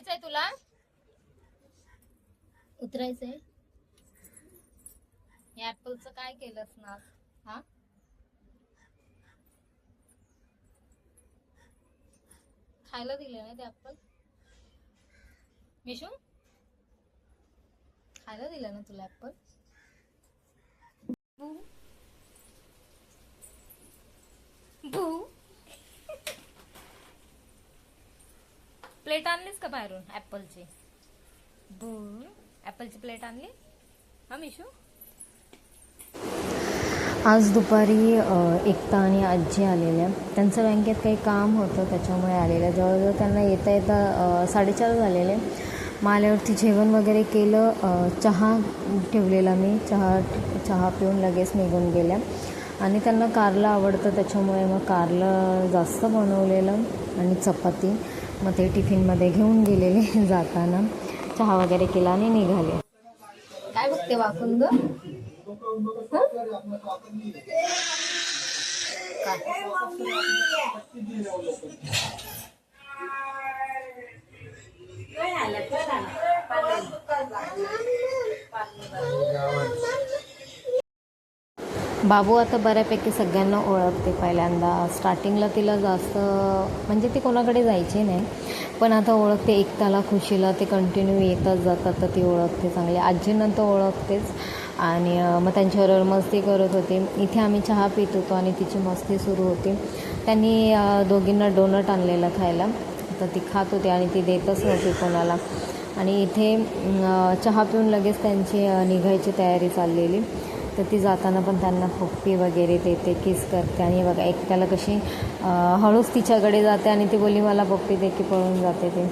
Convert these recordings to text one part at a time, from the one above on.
उतरायचंय तुला? उतरायचंय. ऍपलचं काय केलंस ना? हा? खायला दिलं ना ते ऍपल मिशू? खायला दिलं ना तुला ऍपल बू. बू. प्लेट आणलीस का बाहेरून? ऍपलची ऍपलची प्लेट आणली? हा मिशू? आज दुपारी एकता आणि आजी आलेल्या. त्यांचं बँकेत काही काम होतं त्याच्यामुळे आलेल्या. जवळजवळ त्यांना येता येता साडेचार झालेले. मग आल्यावरती जेवण वगैरे केलं चहा ठेवलेला मी. चहा चहा पिऊन लगेच निघून गेल्या. आणि त्यांना कारलं आवडतं त्याच्यामुळे मग कारलं जास्त बनवलेलं आणि चपाती. मग ते टिफिनमध्ये घेऊन गेलेले जाताना. चहा वगैरे केला आणि निघाले. काय बघते वाकून ग बाबू आता बऱ्यापैकी सगळ्यांना ओळखते पहिल्यांदा. स्टार्टिंगला तिला जास्त म्हणजे ती कोणाकडे जायची नाही पण आता ओळखते एकताला खुशीला ते कंटिन्यू येतच जातात तर ती ओळखते चांगली. आजींना तर ओळखतेच. आणि मग त्यांच्याबरोबर मस्ती करत होते. इथे आम्ही चहा पित होतो आणि तिची मस्ती सुरू होती. त्यांनी दोघींना डोनट आणलेला खायला. तर ती खात होती आणि ती देतच नव्हती कोणाला. आणि इथे चहा पिऊन लगेच त्यांची निघायची तयारी चाललेली. तर ती जाताना पण त्यांना पप्पी वगैरे देते किस करते. आणि बघा एकट्याला कशी हळूच तिच्याकडे जाते आणि ती बोली मला पप्पी दे की पळून जाते ते.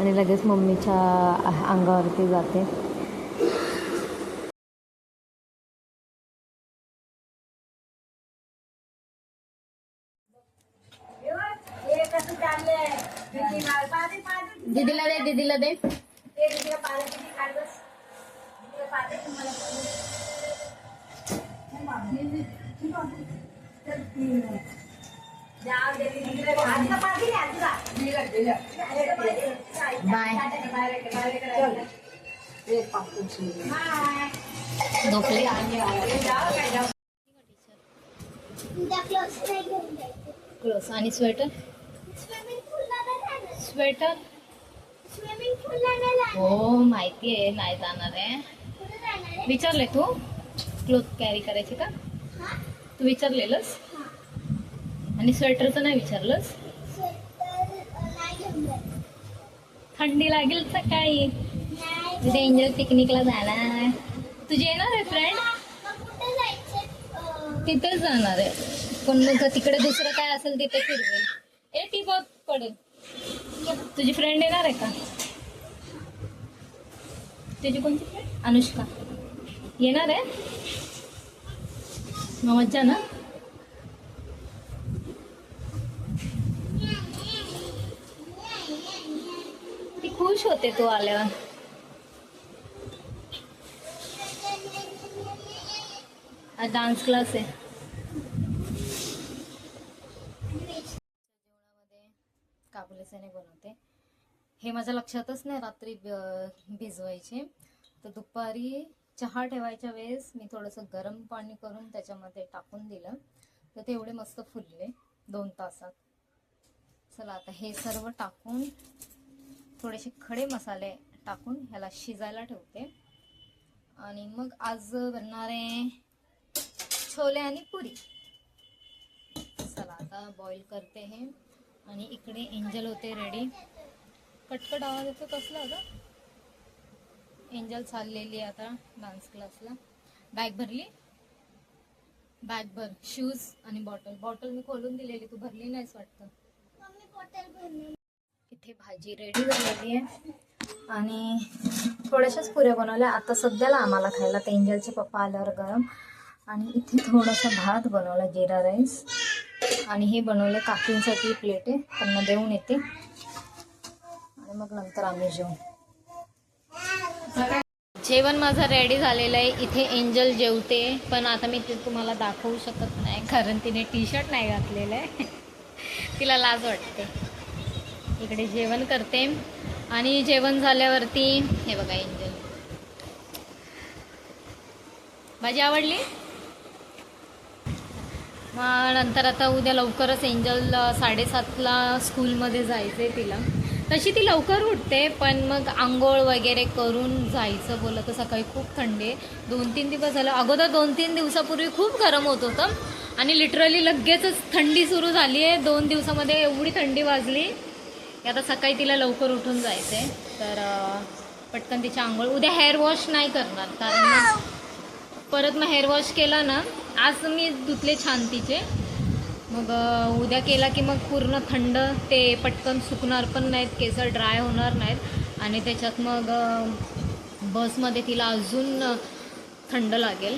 आणि लगेच मम्मीच्या अंगावरती जाते. दीदीला दे दीदीला दे. क्लोज आणि स्वेटर स्वेटर हो माहिती आहे नाही जाणार आहे विचारले तू? क्लोथ कॅरी करायचे का? तू विचारलेलंस? आणि स्वेटरचं नाही विचारलंस? थंडी लागेल सकाळी तिथे एंजल पिकनिकला जाणार. तुझे येणार आहे फ्रेंड तिथेच जाणार आहे. पण मग तिकडे दुसरं काय असेल तिथे फिरवेल. ए टी बॉक पडेल. तुझी फ्रेंड येणार आहे का? तुझी कोणती फ्रेंड अनुष्का. येणार आहे? मग मज्जा ना. ती खुश होते तू आल्यावर. आज डान्स क्लास आहे. जेवणामध्ये काबुली बनवते. हे माझ्या लक्षातच नाही रात्री भिजवायचे. तर दुपारी चहा ठेवायच्या वेळेस मी थोडंसं गरम पाणी करून त्याच्यामध्ये टाकून दिलं. तर ते एवढे मस्त फुलले दोन तासात. चला आता हे सर्व टाकून थोडेसे खडे मसाले टाकून ह्याला शिजायला ठेवते. आणि मग आज बनणार आहे छोले आणि पुरी. चला आता बॉईल करते हे. आणि इकडे एंजल होते रेडी कटकट आवाज येतो कसला होता एंजल चाललेली आहे आता डान्स क्लासला बॅग भरली? बॅग भर. शूज आणि बॉटल बॉटल मी खोलून दिलेली. तू भरली नाहीस वाटतं? इथे भाजी रेडी झालेली आहे. आणि थोड्याशाच पुऱ्या बनवल्या. आता सध्याला आम्हाला खायला ते एंजलचे पप्पा आल्यावर गरम. आणि इथे थोडासा भात बनवला जिरा राईस आणि हे बनवलं काकींसाठी प्लेट आहे. त्यांना देऊन येते. आणि मग नंतर आम्ही जेवू. जेवण माझं रेडी झालेलं आहे. इथे एंजल जेवते. पण आता मी ते तुम्हाला दाखवू शकत नाही कारण तिने टी शर्ट नाही घातलेलं आहे. तिला लाज वाटते. इकडे जेवण करते. आणि जेवण झाल्यावरती हे बघा एंजल भाजी आवडली? मग नंतर आता उद्या लवकरच एंजल साडेसातला स्कूलमध्ये जायचं आहे तिला. तशी ती लवकर उठते पण मग आंघोळ वगैरे करून जायचं बोललं तर सकाळी खूप थंडी आहे. दोन तीन दिवस झालं. अगोदर दोन तीन दिवसापूर्वी खूप गरम होत होतं आणि लिटरली लगेचच थंडी सुरू झाली आहे. दोन दिवसामध्ये एवढी थंडी वाजली की आता सकाळी तिला लवकर उठून जायचं आहे तर पटकन तिची आंघोळ. उद्या हेअर वॉश नाही करणार. कारण परत मग हेअर वॉश केला ना आज मी धुतले छान तिचे. मग उद्या केला की मग पूर्ण थंड ते पटकन सुकणार पण नाहीत केस ड्राय होणार नाहीत. आणि त्याच्यात मग बसमध्ये तिला अजून थंड लागेल.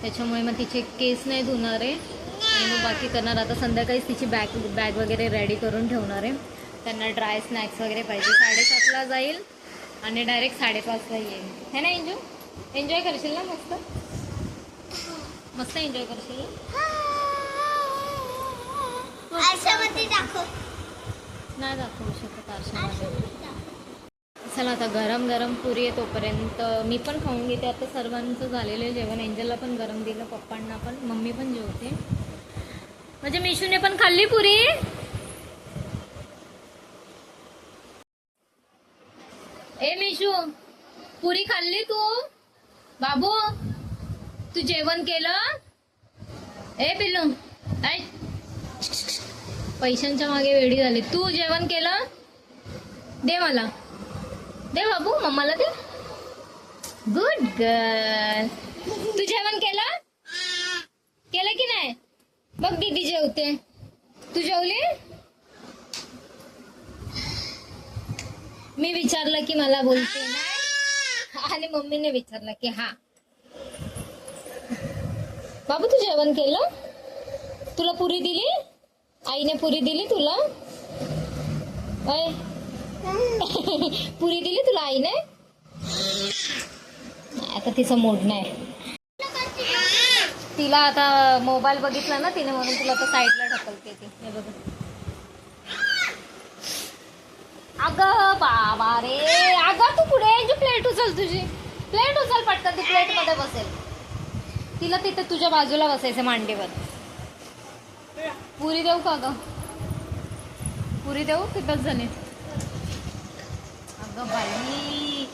त्याच्यामुळे मग तिचे केस नाही धुणार आहे. आणि मग बाकी करणार आता संध्याकाळीच तिची बॅग बॅग वगैरे रेडी करून ठेवणार आहे. त्यांना ड्राय स्नॅक्स वगैरे पाहिजे. साडेसातला जाईल आणि डायरेक्ट साडेपाचला येईल. है ना एन्जॉय एन्जॉय करशील ना मस्त? मस्त एन्जॉय करशील ना? आरशामध्ये दाखव. नाही दाखवू शकत आरशामध्ये. चला आता गरम गरम पुरी आहे तोपर्यंत. मी पण खाऊन घेते. आता सर्वांचं झालेलं जेवण. एंजलला पण गरम दिलं पप्पांना पण. मम्मी पण जेवते. म्हणजे मिशूने पण खाल्ली पुरी? ए मिशू पुरी खाल्ली तू? बाबू तू जेवण केलं? ए पिल्लू ऐ पैशांच्या मागे वेडी झाली. तू जेवण केलं? दे मला. दे बाबू मम्माला दे. गुड गर्ल तू जेवण केलं? केलं की नाही? बघ दीदी जेवते. तू जेवली? मी विचारलं की मला बोलते आणि मम्मीने विचारलं की हा. बाबू तू जेवण केलं? तुला पुरी दिली? आईने पुरी दिली तुला? अय पुरी दिली तुला आईने? नाही, आता तिचं मूड नाही. तिला आता मोबाईल बघितला ना तिने म्हणून तुला आता साईडला ढकलते ती. हे बघ. अगं बाबा रे. अगं तू पुढे जी प्लेट उचल तुझी. प्लेट उचल पटकन ती प्लेटमध्ये बसेल. तिला तिथे तुझ्या बाजूला बसायचं मांडीवर. पुरी देऊ का ग? पुरी देऊ की बस झाले अगं बाई.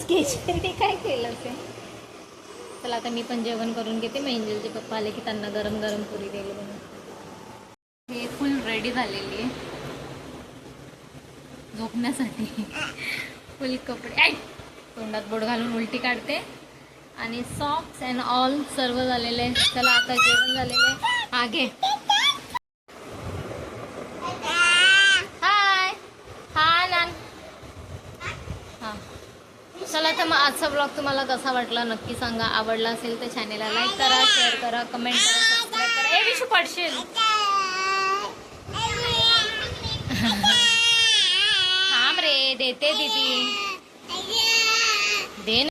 स्केच काय केलं ते चला आता मी पण जेवण करून घेते. मग पप्पा आले की त्यांना गरम गरम पुरी द्यायला बनवून हे फुल रेडी झालेली आहे. झोपण्यासाठी. फुल कपडे. तोंडात बोट घालून उलटी काढते. आणि सॉक्स अँड ऑल सर्व झालेले आहे. चला आता जेवण झालेलं आहे. आगे हाय हा नान. हां. चला तर मग आजचा ब्लॉग तुम्हाला कसा वाटला नक्की सांगा. आवडला असेल तर चॅनेलला लाईक करा शेअर करा कमेंट करा सबस्क्राईब करा. पडशील. थांब रे देते दीदी.